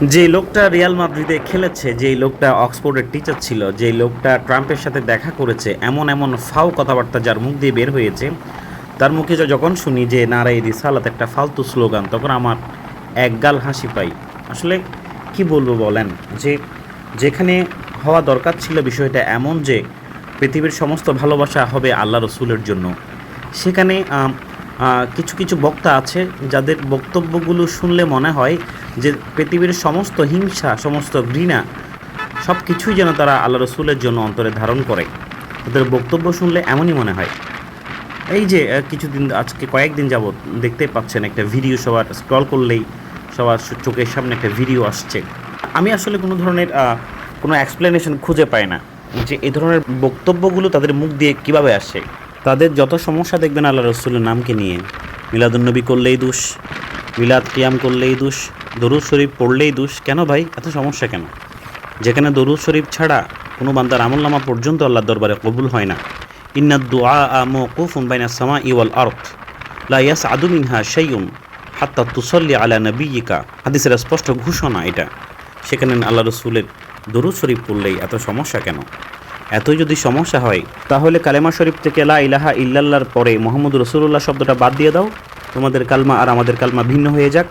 যে লোকটা রিয়াল মাদ্রিদে খেলেছে, যেই লোকটা অক্সফোর্ডের টিচার ছিল, যেই লোকটা ট্রাম্পের সাথে দেখা করেছে, এমন এমন ফাও কথাবার্তা যার মুখ দিয়ে বের হয়েছে, তার মুখে যখন শুনি যে নারাই রিসালাত একটা ফালতু স্লোগান তখন আমার একগাল হাসি পাই। আসলে কি বলব বলেন? যে, যেখানে হওয়া দরকার ছিল বিষয়টা এমন যে, পৃথিবীর সমস্ত ভালোবাসা হবে আল্লাহ রসুলের জন্য। সেখানে কিছু কিছু বক্তা আছে যাদের বক্তব্যগুলো শুনলে মনে হয় যে পৃথিবীর সমস্ত হিংসা, সমস্ত ঘৃণা সব কিছুই যেন তারা আল্লাহ রসুলের জন্য অন্তরে ধারণ করে। তাদের বক্তব্য শুনলে এমনই মনে হয়। এই যে কিছুদিন আজকে কয়েকদিন যাবৎ দেখতে পাচ্ছেন একটা ভিডিও, সবার স্ক্রল করলেই সবার চোখের সামনে একটা ভিডিও আসছে। আমি আসলে কোনো ধরনের কোনো এক্সপ্লেনেশন খুঁজে পাই না যে এই ধরনের বক্তব্যগুলো তাদের মুখ দিয়ে কীভাবে আসে। তাদের যত সমস্যা দেখবেন আল্লাহ রসুলের নামকে নিয়ে। মিলাদুন্নবী করলেই দোষ, মিলাদ কিয়াম করলেই দোষ, দরুদ শরীফ পড়লেই দোষ। কেন ভাই? এত সমস্যা কেন? যেখানে দরুদ শরীফ ছাড়া কোনো বান্দার আমলনামা পর্যন্ত আল্লাহর দরবারে কবুল হয় না। ইন্নাদ দুআ মওকুফুন বাইনা সামা ইওয়াল আরদ। লা ইয়াসআদু মিনহা শাইউন হাত্তা তুসল্লি আলা নাবিয়িকা। হাদিসের স্পষ্ট ঘোষণা এটা। সেখানে আল্লাহ রসুলের দরুদ শরীফ পড়লেই এত সমস্যা কেন? এতই যদি সমস্যা হয়, তাহলে কালেমা শরীফ থেকে লা ইলাহা ইল্লাল্লাহর পরে মোহাম্মদ রসুল্লাহ শব্দটা বাদ দিয়ে দাও। তোমাদের কালমা আর আমাদের কালমা ভিন্ন হয়ে যাক।